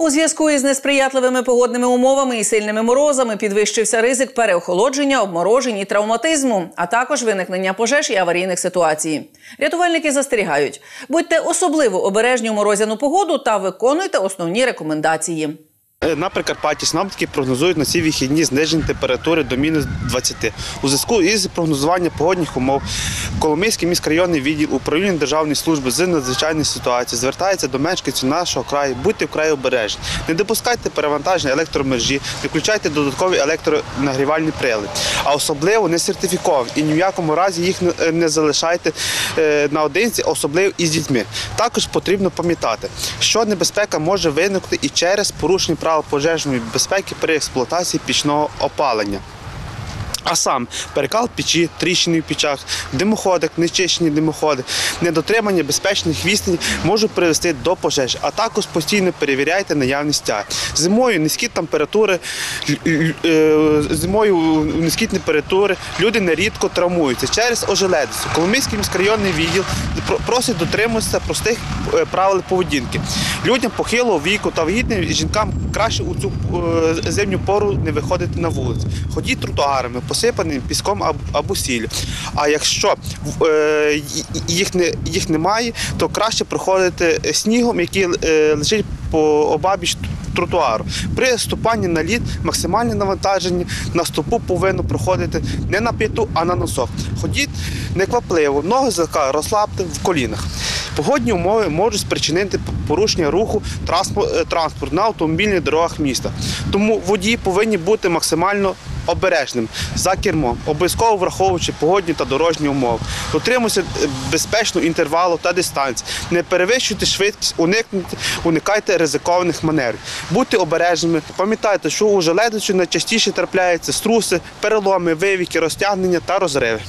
У зв'язку із несприятливими погодними умовами і сильними морозами підвищився ризик переохолодження, обморожень і травматизму, а також виникнення пожеж і аварійних ситуацій. Рятувальники застерігають: будьте особливо обережні у морозяну погоду та виконуйте основні рекомендації. Е, На Прикарпатті синоптики прогнозують на ці вихідні зниження температури до мінус 20. У зв'язку із прогнозуванням погодних умов Коломийський міськрайонний відділ управління Державної служби з надзвичайних ситуацій звертається до мешканців нашого краю. Будьте вкрай обережні. Не допускайте перевантаження електромережі, не включайте додаткові електронагрівальні прилади, а особливо не сертифіковані і ні в якому разі їх не- залишайте е, наодинці, особливо із дітьми. Також потрібно пам'ятати, що небезпека може виникнути і через порушення правил пожежної безпеки при експлуатації пічного опалення. А сам перекал печі, тріщини в печах, димоходик, нечищені димоходи, недотримання безпечних відстань можуть привести до пожеж, а також постійно перевіряйте наявність тяги. Зимою низькі температури, е, зимою низькі температури люди нерідко травмуються через ожеледицю. Коломийський міськрайонний відділ просить дотримуватися простих е, правил поведінки. Людям похилого віку та вагітним жінкам краще у цю е, зимню пору не виходити на вулицю. Ходіть тротуарами, посипаним піском або сіллю. А якщо е, їх, не, їх немає, то краще проходити снігом, який е, лежить по обабіч тротуару. При ступанні на лід максимальне навантаження на стопу повинно проходити не на п'яту, а на носок. Ходіть неквапливо, ноги злегка розслабте в колінах. Погодні умови можуть спричинити порушення руху транспо- е, на автомобільних дорогах міста. Тому водії повинні бути максимально обережним за кермом, обов'язково враховуючи погодні та дорожні умови. Дотримуйся е, безпечного інтервалу та дистанції. Не перевищуйте швидкість, уникнути, уникайте ризикованих маневрів. Будьте обережними. Пам'ятайте, що у железниці найчастіше трапляються струси, переломи, вивіки, розтягнення та розриви.